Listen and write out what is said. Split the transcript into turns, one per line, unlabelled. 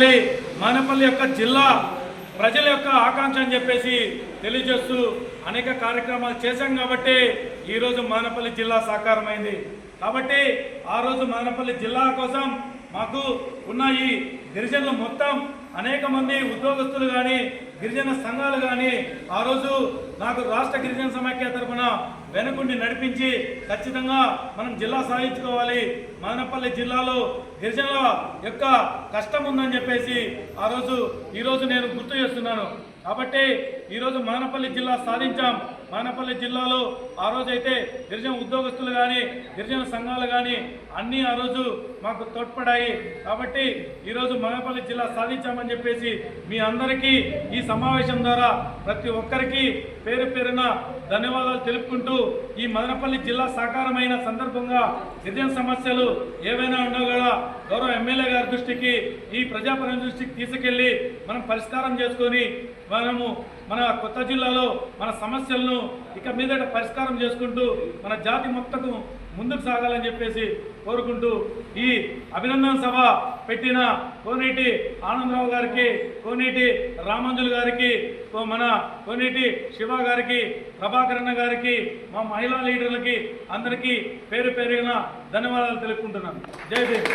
చేయాలి మానపల్లి యొక్క జిల్లా ప్రజల యొక్క ఆకాంక్ష అని చెప్పేసి తెలియజేస్తూ అనేక కార్యక్రమాలు చేశాం కాబట్టి ఈరోజు మానపల్లి జిల్లా సాకారమైంది. కాబట్టి ఆ రోజు మానపల్లి జిల్లా కోసం మాకు ఉన్న ఈ గిరిజనులు మొత్తం అనేక మంది ఉద్యోగస్తులు కానీ గిరిజన సంఘాలు కానీ ఆ రోజు నాకు రాష్ట్ర గిరిజన సమాఖ్య తరఫున వెనుకుండి నడిపించి ఖచ్చితంగా మనం జిల్లా సాధించుకోవాలి. మదనపల్లి జిల్లాలో గిరిజనుల యొక్క కష్టం ఉందని చెప్పేసి ఆ రోజు ఈరోజు నేను గుర్తు చేస్తున్నాను. కాబట్టి ఈరోజు మానపల్లి జిల్లా సాధించాం. మానపల్లి జిల్లాలో ఆ రోజు అయితే గిరిజన ఉద్యోగస్తులు కానీ గిరిజన సంఘాలు కానీ అన్నీ ఆ రోజు మాకు తోడ్పడాయి. కాబట్టి ఈరోజు మానపల్లి జిల్లా సాధించామని చెప్పేసి మీ అందరికీ ఈ సమావేశం ద్వారా ప్రతి ఒక్కరికి పేరు పేరున ధన్యవాదాలు తెలుపుకుంటూ ఈ మదనపల్లి జిల్లా సాకారమైన సందర్భంగా గిరిజన సమస్యలు ఏవైనా ఉన్నా కూడా గౌరవ ఎమ్మెల్యే గారి దృష్టికి ఈ ప్రజాప్రతినిధి దృష్టికి తీసుకెళ్ళి మనం పరిష్కారం చేసుకొని మనము మన కొత్త జిల్లాలో మన సమస్యలను ఇక మీదట పరిష్కారం చేసుకుంటూ మన జాతి మొత్తకు ముందుకు సాగాలని చెప్పేసి కోరుకుంటూ ఈ అభినందన సభ పెట్టిన కోనేటి ఆనందరావు గారికి కోనేటి రామంజులు గారికి మన కోనేటి శివ గారికి ప్రభాకరణ గారికి మా మహిళా లీడర్లకి అందరికీ పేరు పేరున ధన్యవాదాలు తెలుపుకుంటున్నాను. జై దేవి